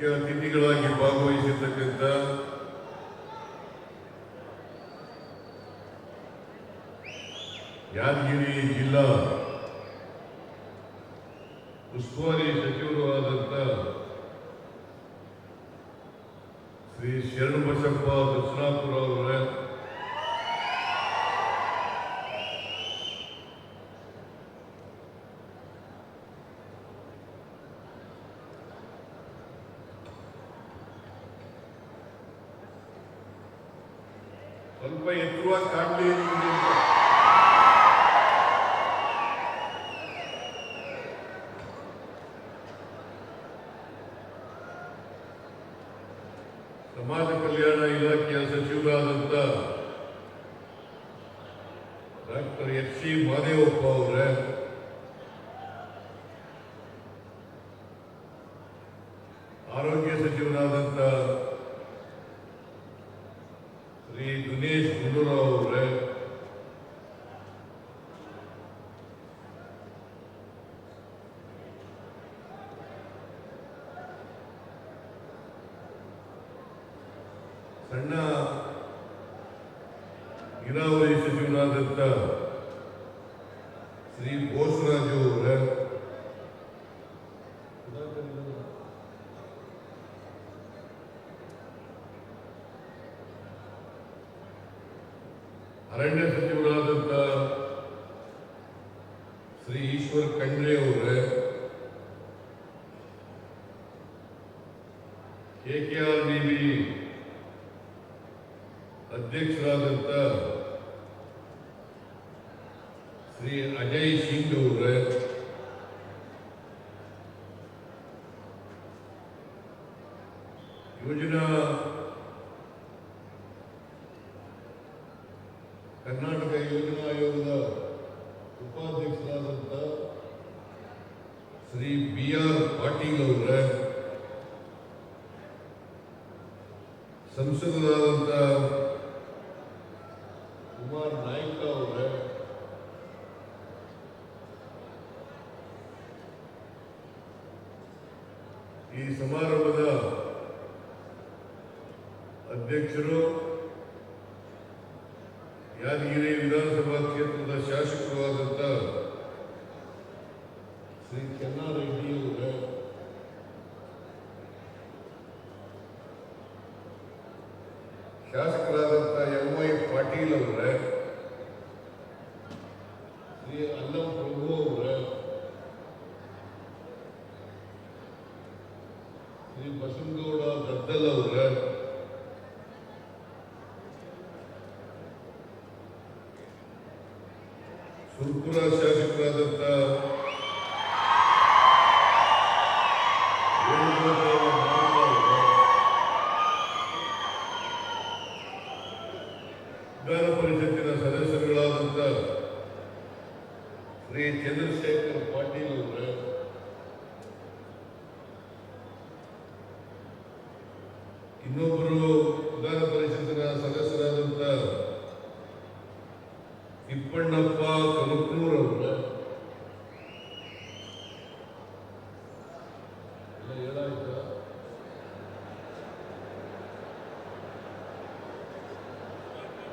ಮುಖ್ಯ ಅತಿಥಿಗಳಾಗಿ ಭಾಗವಹಿಸಿರ್ತಕ್ಕಂಥ ಯಾದಗಿರಿ ಜಿಲ್ಲಾ ಸ್ವಲ್ಪ ಎತ್ತುವ ಕಾಡಲಿ శ్రీ దునేష్ గుండూరావు ईश्वर कंडरे हो रहे क्या ಶ್ರೀ ಬಿ ಆರ್ ಪಾಟೀಲ್ ಅವರ. ಸಂಸದರಾದಂಥ ಶಾಸಕರಾದಂಥ ಎಂ ವೈ ಪಾಟೀಲ್ ಅವರೇ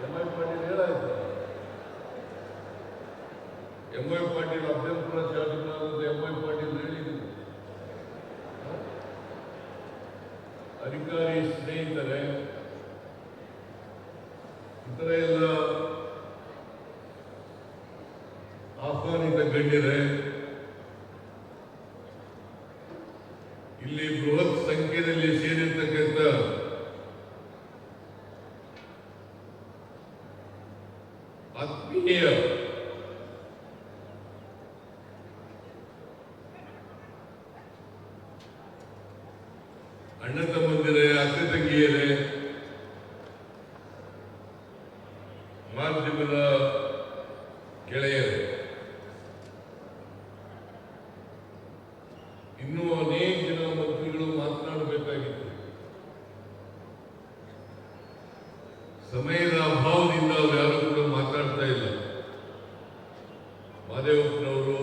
ಎಂ ಐ ಪಾಟೀಲ್ ಹೇಳಾಯ್ತು ಎಂ ಐ ಪಾಟೀಲ್ ಅಭ್ಯಂತರ ಶಾಸಕರಾದಂಥ ಎಂ ಪಾಟೀಲ್ ಹೇಳಿದ್ರು. ಅಧಿಕಾರಿ ಸ್ನೇಹಿತರೆ, ಇತರ ಎಲ್ಲ ಆಹ್ವಾನಿತ ಗಣ್ಯರೇ I feel ಮಹದೇವಪ್ಪನವರು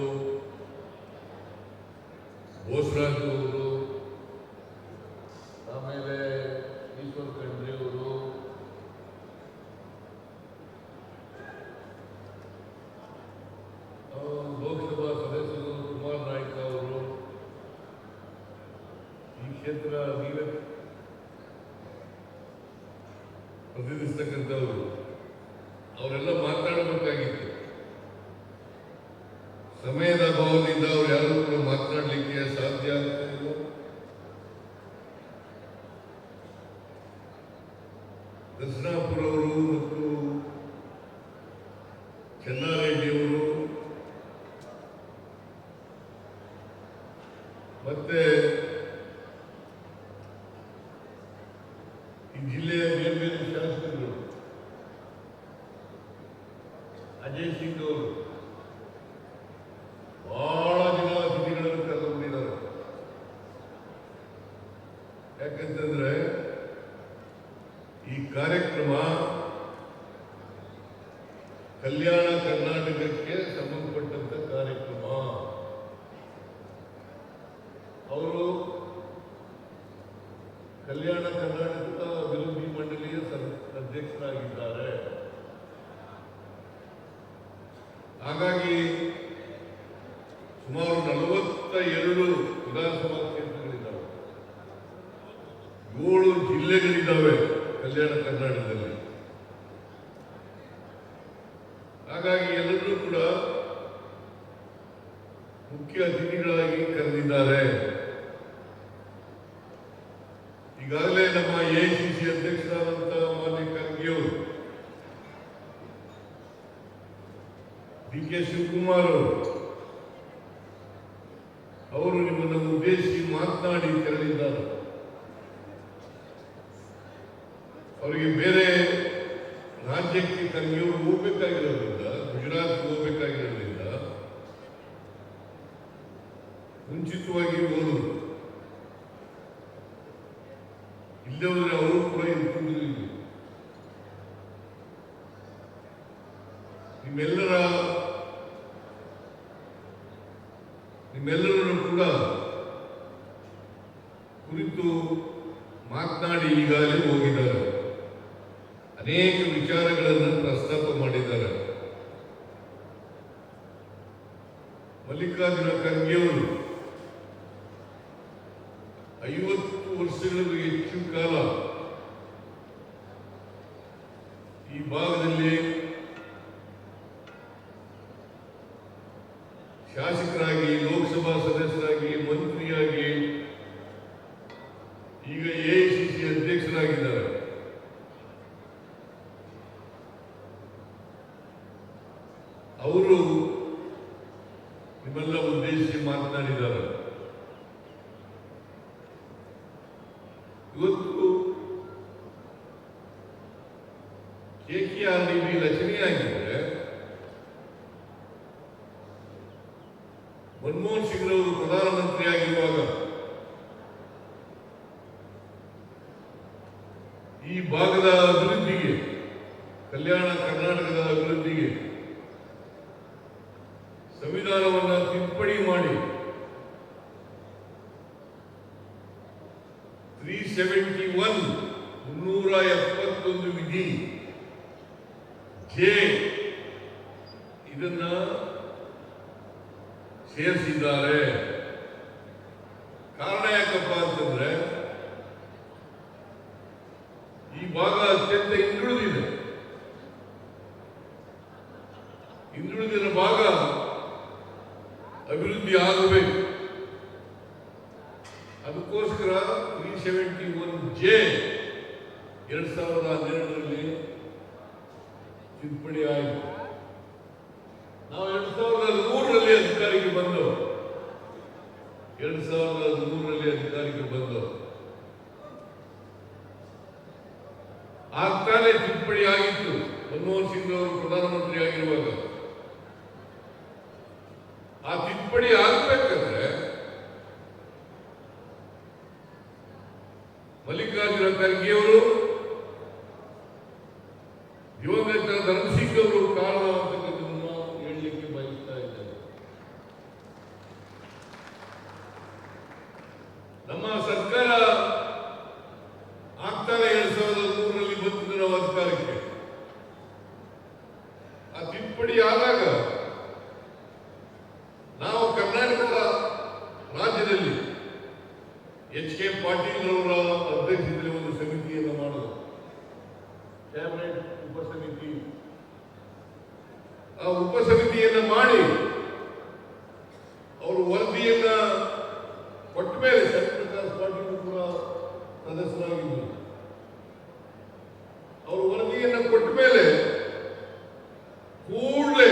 ಬೋಸರಾಜು ಯಾಕಂತಂದ್ರೆ ಈ ಕಾರ್ಯಕ್ರಮ ಕಲ್ಯಾಣ ಕರ್ನಾಟಕಕ್ಕೆ ಸಂಬಂಧಪಟ್ಟಂತ ಕಾರ್ಯಕ್ರಮ ಅವರು ಕಲ್ಯಾಣ ಕರ್ನಾಟಕದ ಅಭಿವೃದ್ಧಿ ಮಂಡಳಿಯ ಸರ್- ಅಧ್ಯಕ್ಷರಾಗಿದ್ದಾರೆ ಹಾಗಾಗಿ ಸುಮಾರು ನಲವತ್ತ ಎರಡು ವಿಧಾನಸಭಾ ಕ್ಷೇತ್ರಗಳಿದ್ದಾವೆ ಏಳು ಜಿಲ್ಲೆಗಳಿದ್ದಾವೆ ಕಲ್ಯಾಣ ಕರ್ನಾಟಕದಲ್ಲಿ. ಹಾಗಾಗಿ ಎಲ್ಲರೂ ಕೂಡ ಮುಖ್ಯ ಅತಿಥಿಗಳಾಗಿ ಕರೆದಿದ್ದಾರೆ. ಈಗಾಗಲೇ ನಮ್ಮ ಎಐಸಿಸಿ ಅಧ್ಯಕ್ಷರಾದಂತಹ ಮಾನ್ಯ ಖರ್ಗೆಯವರು, ಡಿ ಕೆ ಶಿವಕುಮಾರ್ ಅವರು ಅವರು ನಿಮ್ಮನ್ನು ಉದ್ದೇಶಿಸಿ ಮಾತನಾಡಿ ರಾಜ್ಯಕ್ಕೆ ಇವರು ಹೋಗ್ಬೇಕಾಗಿರೋದ್ರಿಂದ ಗುಜರಾತ್ ಹೋಗ್ಬೇಕಾಗಿರೋದ್ರಿಂದ ಮುಂಚಿತವಾಗಿ ಹೋದರು ಇಲ್ಲೇ ಹೋದ್ರೆ ಅವರು ಕೂಡ ಇರ್ಕೊಂಡಿರಲಿಲ್ಲ ನಿಮ್ಮೆಲ್ಲರ ಮಲ್ಲಿಕಾರ್ಜುನ ಖರ್ಗೆಯವರು ಐವತ್ತು ವರ್ಷಗಳಿಗೂ ಮಾತನಾಡಿದ್ದಾರೆ. ಇವತ್ತು K K R D B ರಚನೆಯಾಗಿದ್ರೆ Manmohan Singh ಅವರು ಪ್ರಧಾನಮಂತ್ರಿ ಆಗಿರುವಾಗ ಈ ಭಾಗದ ಅಭಿವೃದ್ಧಿಗೆ ಕಲ್ಯಾಣ ಕರ್ನಾಟಕದ ಅಭಿವೃದ್ಧಿಗೆ ಸಂವಿಧಾನವನ್ನು ತಿದ್ದುಪಡಿ ಮಾಡಿ ತ್ರೀ ಸೆವೆಂಟಿ ಒನ್ ಮುನ್ನೂರ ಎಪ್ಪತ್ತೊಂದು ವಿಧಿ. ಜೆ ಇದನ್ನ ಸೇರಿಸಿದ್ದಾರೆ. ಎರಡ್ ಸಾವಿರದ ಹನ್ನೆರಡರಲ್ಲಿ ತಿದ್ದುಪಡಿ ಆಯಿತು. ನಾವು ಎರಡು ಸಾವಿರದ ಮೂರರಲ್ಲಿ ಅಧಿಕಾರಿಗೆ ಬಂದು ಎರಡ್ ಸಾವಿರದ ಮೂರರಲ್ಲಿ ಅಧಿಕಾರಿಗೆ ಬಂದು ಆಗ್ತಾನೆ ತಿದ್ದುಪಡಿ ಆಗಿತ್ತು. ಮನಮೋಹನ್ ಸಿಂಗ್ ಅವರು ಪ್ರಧಾನಮಂತ್ರಿ ಆಗಿರುವಾಗ ಆ ತಿದ್ದುಪಡಿ ಆಗ್ಬೇಕಾದ್ರೆ ಮಲ್ಲಿಕಾರ್ಜುನ ಖರ್ಗೆಯವರು ದಿವಂಗತ ಧರ್ಮಸಿಂಗ್ ಅವರು ಕಾರಣ ಅಂತಕ್ಕಂಥದ್ದನ್ನ ಹೇಳಲಿಕ್ಕೆ ಬಯಸ್ತಾ ಇದ್ದಾರೆ ನಮ್ಮ ಸರ್ಕಾರ ಆಗ್ತಾರೆ ಎರಡ್ ಸಾವಿರದ ಮೂರರಲ್ಲಿ ಬಂದಿದ್ದು ನಾವು ಅಧಿಕಾರಕ್ಕೆ. ಆ ತಿದ್ದುಪಡಿ ಆದಾಗ ನಾವು ಕರ್ನಾಟಕದ ರಾಜ್ಯದಲ್ಲಿ ಎಚ್ ಕೆ ಪಾಟೀಲ್ ಅವರ ಅಧ್ಯಕ್ಷತೆಯಲ್ಲಿ ಒಂದು ಸಮಿತಿಯನ್ನು ಮಾಡೋದು. ಕ್ಯಾಬಿನೆಟ್ ಉಪಸಮಿತಿ. ಆ ಉಪಸಮಿತಿಯನ್ನು ಮಾಡಿ ಅವರು ವರದಿಯನ್ನ ಕೊಟ್ಟ ಮೇಲೆ ಶಂಕರಪ್ರಕಾಶ್ ಪಾಟೀಲ್ ಕೂಡ ಸದಸ್ಯರಾಗಿದ್ದರು ಅವರು ವರದಿಯನ್ನ ಕೊಟ್ಟ ಮೇಲೆ ಕೂಡಲೇ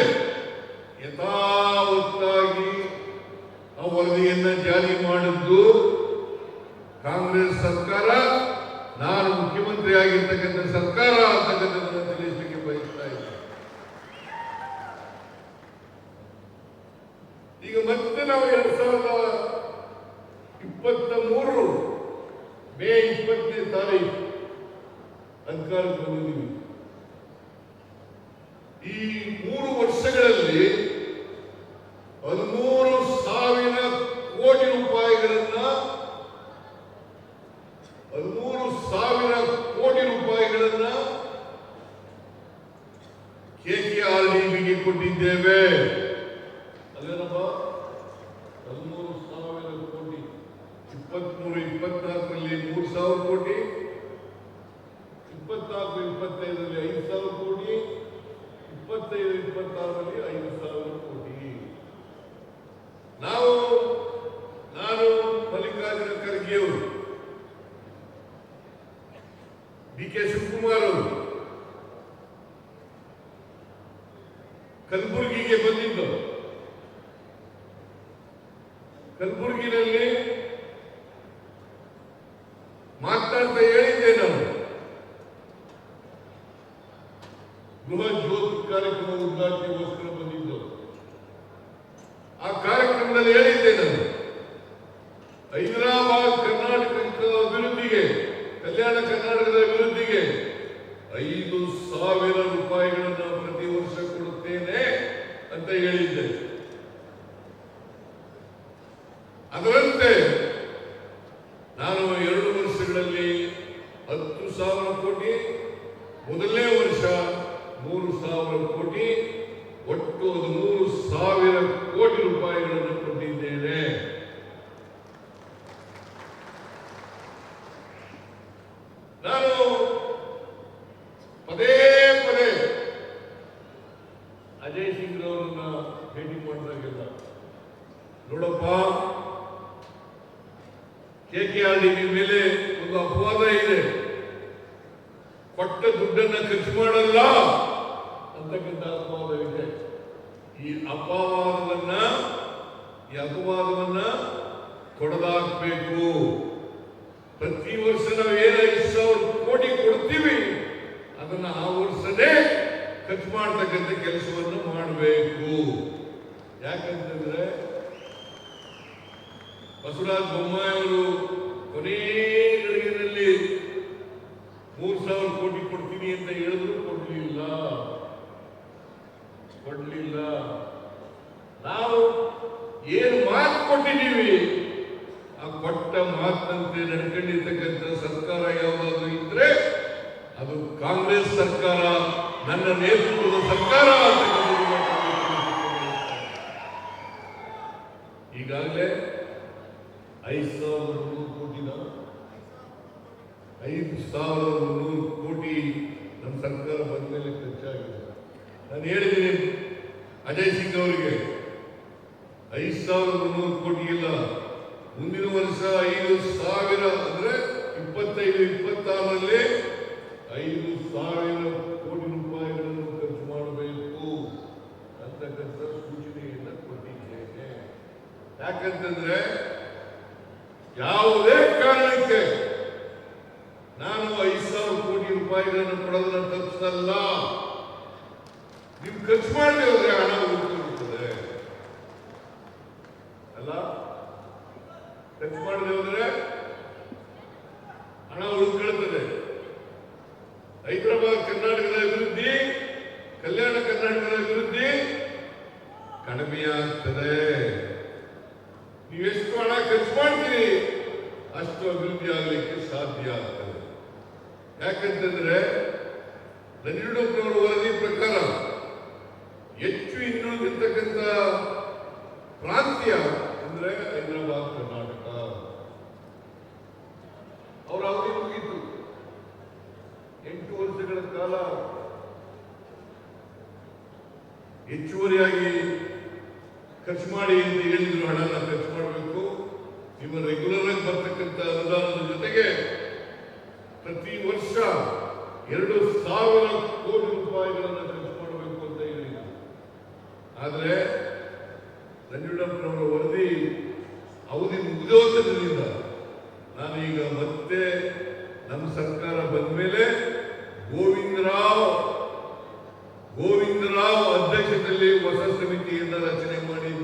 ಯಥಾವತ್ತಾಗಿ ಆ ವರದಿಯನ್ನ ಜಾರಿ ಮಾಡಿದ್ದು ಕಾಂಗ್ರೆಸ್ ಸರ್ಕಾರ ನಾನು ಮುಖ್ಯಮಂತ್ರಿ ಆಗಿರ್ತಕ್ಕಂಥ ಸರ್ಕಾರ ಅಂತಕ್ಕಂಥದ್ದನ್ನು ತಿಳಿಸಲಿಕ್ಕೆ ಬಯಸ್ತಾ ಇದ್ದೆ ಮತ್ತೆ ನಾವು ಎರಡು ಸಾವಿರದ ಇಪ್ಪತ್ತ ಮೂರು ಮೇ ಇಪ್ಪತ್ತನೇ ತಾರೀಕು ಅಧಿಕಾರಕ್ಕೆ ಬಂದಿದ್ದೀವಿ ಈ ಮೂರು ವರ್ಷಗಳಲ್ಲಿ ಹದಿಮೂರು ಸಾವಿರ ಕೋಟಿ ರೂಪಾಯಿಗಳನ್ನ ಹದಿಮೂರು ಸಾವಿರ ಕೋಟಿ ರೂಪಾಯಿಗಳನ್ನ ಕೆಕೆಆರ್ಡಿಬಿಗೆ ಕೊಟ್ಟಿದ್ದೇವೆ ಅಲ್ಲೇನಪ್ಪ ಹದಿಮೂರು ಸಾವಿರ ಕೋಟಿ ಇಪ್ಪತ್ಮೂರು ಇಪ್ಪತ್ನಾಲ್ಕರಲ್ಲಿ ಮೂರು ಸಾವಿರ ಕೋಟಿ ಇಪ್ಪತ್ನಾಲ್ಕು ಇಪ್ಪತ್ತೈದರಲ್ಲಿ ಐದು ಸಾವಿರ ಕೋಟಿ ಇಪ್ಪತ್ತೈದು ಇಪ್ಪತ್ತಾರರಲ್ಲಿ ಐದು गृहज्योत कार्यक्रम उद्घाटने वस्त्र ಸಾವಿರ ಕೋಟಿ ಒಟ್ಟು ಹದಿಮೂರು ಸಾವಿರ ಕೋಟಿ ರೂಪಾಯಿಗಳನ್ನು ಕೊಟ್ಟಿದ್ದೇನೆ ನಾನು ಪದೇ ಪದೇ ಅಜಯ್ ಸಿಂಗ್ ಅವರನ್ನ ಭೇಟಿ ಮಾಡಿದಾಗೆಲ್ಲ ನೋಡಪ್ಪ ಕೆ ಕೆ ಆರ್ ಡಿ ಮೇಲೆ ಒಂದು ಅಪವಾದ ಇದೆ ಕೊಟ್ಟ ದುಡ್ಡನ್ನ ಖರ್ಚು ಮಾಡಲ್ಲ ಅಂತಕ್ಕಂಥ ಅಪವಾದವಿದೆ ಈ ಅಪವಾದವನ್ನ ಈ ಅಪವಾದವನ್ನ ಕೊಡಲಾಗಬೇಕು. ಪ್ರತಿ ವರ್ಷ ನಾವು ಏನು ಐದು ಸಾವಿರ ಕೋಟಿ ಕೊಡ್ತೀವಿ. ಅದನ್ನ ಆ ವರ್ಷನೇ ಖರ್ಚು ಮಾಡ್ತಕ್ಕಂಥ ಕೆಲಸವನ್ನು ಮಾಡಬೇಕು. ಯಾಕಂತಂದ್ರೆ ಬಸವರಾಜ ಬೊಮ್ಮಾಯಿ ಕೊನೇ ಗಳಿಗೆನಲ್ಲಿ ಮೂರ್ ಸಾವಿರ ಕೋಟಿ ಕೊಡ್ತೀನಿ ಅಂತ ಹೇಳಿದ್ರು ಕೊಡ್ಲಿಲ್ಲ ಕೊಡ್ಲಿಲ್ಲ ನಾವು ಏನು ಮಾತು ಕೊಟ್ಟಿದ್ದೀವಿ? ಆ ಕೊಟ್ಟ ಮಾತಿನಂತೆ ನಡ್ಕೊಂಡಿರ್ತಕ್ಕಂಥ ಸರ್ಕಾರ ಯಾವುದಾದ್ರೂ ಇದ್ರೆ ಅದು ಕಾಂಗ್ರೆಸ್ ಸರ್ಕಾರ, ನನ್ನ ನೇತೃತ್ವದ ಸರ್ಕಾರ ಈಗಾಗಲೇ ಐದು ಸಾವಿರದ ಮುನ್ನೂರು ಕೋಟಿನ ಐದು ಸಾವಿರದ ನೂರು ಕೋಟಿ ನಮ್ಮ ಸರ್ಕಾರ ಬಂದ ಮೇಲೆ ಖರ್ಚಾಗಿದೆ. ನಾನು ಹೇಳಿದ್ದೀನಿ, ಅಜಯ್ ಸಿಂಗ್ ಅವರಿಗೆ ಐದು ಸಾವಿರದ ಮುನ್ನೂರು ಕೋಟಿ ಇಲ್ಲ ಮುಂದಿನ ವರ್ಷ ಐದು ಸಾವಿರ ಅಂದ್ರೆ ಇಪ್ಪತ್ತೈದು, ಇಪ್ಪತ್ತಾರರಲ್ಲಿ ಐದು ಸಾವಿರ ಕೋಟಿ ರೂಪಾಯಿಗಳನ್ನು ಖರ್ಚು ಮಾಡಬೇಕು ಅಂತಕ್ಕಂಥ ಸೂಚನೆಯನ್ನು ಕೊಟ್ಟಿದ್ದೇನೆ. ಯಾಕಂತಂದ್ರೆ ಯಾವುದೇ ಕಾರಣಕ್ಕೆ ನಾನು ಐದು ಸಾವಿರ ಕೋಟಿ ರೂಪಾಯಿಗಳನ್ನು ಕೊಡೋದನ್ನ ತಪ್ಪಿಸಲ್ಲ. ನೀವು ಖರ್ಚು ಮಾಡಿದ್ರೆ ಹಣ ಅಲ್ಲ? ಖರ್ಚು ಮಾಡದೆ ಹೋದ್ರೆ ಹಣ ಉಳಿದುಕೊಳ್ಳುತ್ತದೆ ಹೈದರಾಬಾದ್ ಕರ್ನಾಟಕದ ಅಭಿವೃದ್ಧಿ, ಕಲ್ಯಾಣ ಕರ್ನಾಟಕದ ಅಭಿವೃದ್ಧಿ ಕಡಿಮೆಯಾಗ್ತದೆ ನೀವು ಎಷ್ಟು ಹಣ ಖರ್ಚು ಮಾಡ್ತೀರಿ, ಅಷ್ಟು ಅಭಿವೃದ್ಧಿ ಆಗಲಿಕ್ಕೆ ಸಾಧ್ಯ ಆಗ್ತದೆ. ಯಾಕಂತಂದ್ರೆ ನಂಜುಂಡಪ್ಪನವರ ವರದಿ ಪ್ರಕಾರ ಹೆಚ್ಚು ಪ್ರಾಂತ್ಯ ಕಾಲ ಹೆಚ್ಚುವರಿಯಾಗಿ ಖರ್ಚು ಮಾಡಿ ಅಂತ ಹೇಳಿದ್ರು ಹಣನ ಖರ್ಚು ಮಾಡಬೇಕು. ನಿಮ್ಮ ರೆಗ್ಯುಲರ್ ಆಗಿ ಬರ್ತಕ್ಕಂಥ ಅನುದಾನದ ಜೊತೆಗೆ ಪ್ರತಿ ವರ್ಷ ಎರಡು ಸಾವಿರ ಕೋಟಿ ರೂಪಾಯಿಗಳನ್ನು ಖರ್ಚು ಮಾಡಬೇಕು ಅಂತ ಹೇಳಿದ್ರು. ಆದರೆ ನಂಜುಂಡಪ್ಪನವರ ವರದಿ ಅವಧಿ ಮುಗಿದೋದ್ರಿಂದ ನಾನೀಗ ಮತ್ತೆ ನಮ್ಮ ಸರ್ಕಾರ ಬಂದ ಮೇಲೆ ಗೋವಿಂದರಾವ್ ಅಧ್ಯಕ್ಷತೆಯಲ್ಲಿ ಹೊಸ ಸಮಿತಿಯಿಂದ ರಚನೆ ಮಾಡಿದ್ದೇನೆ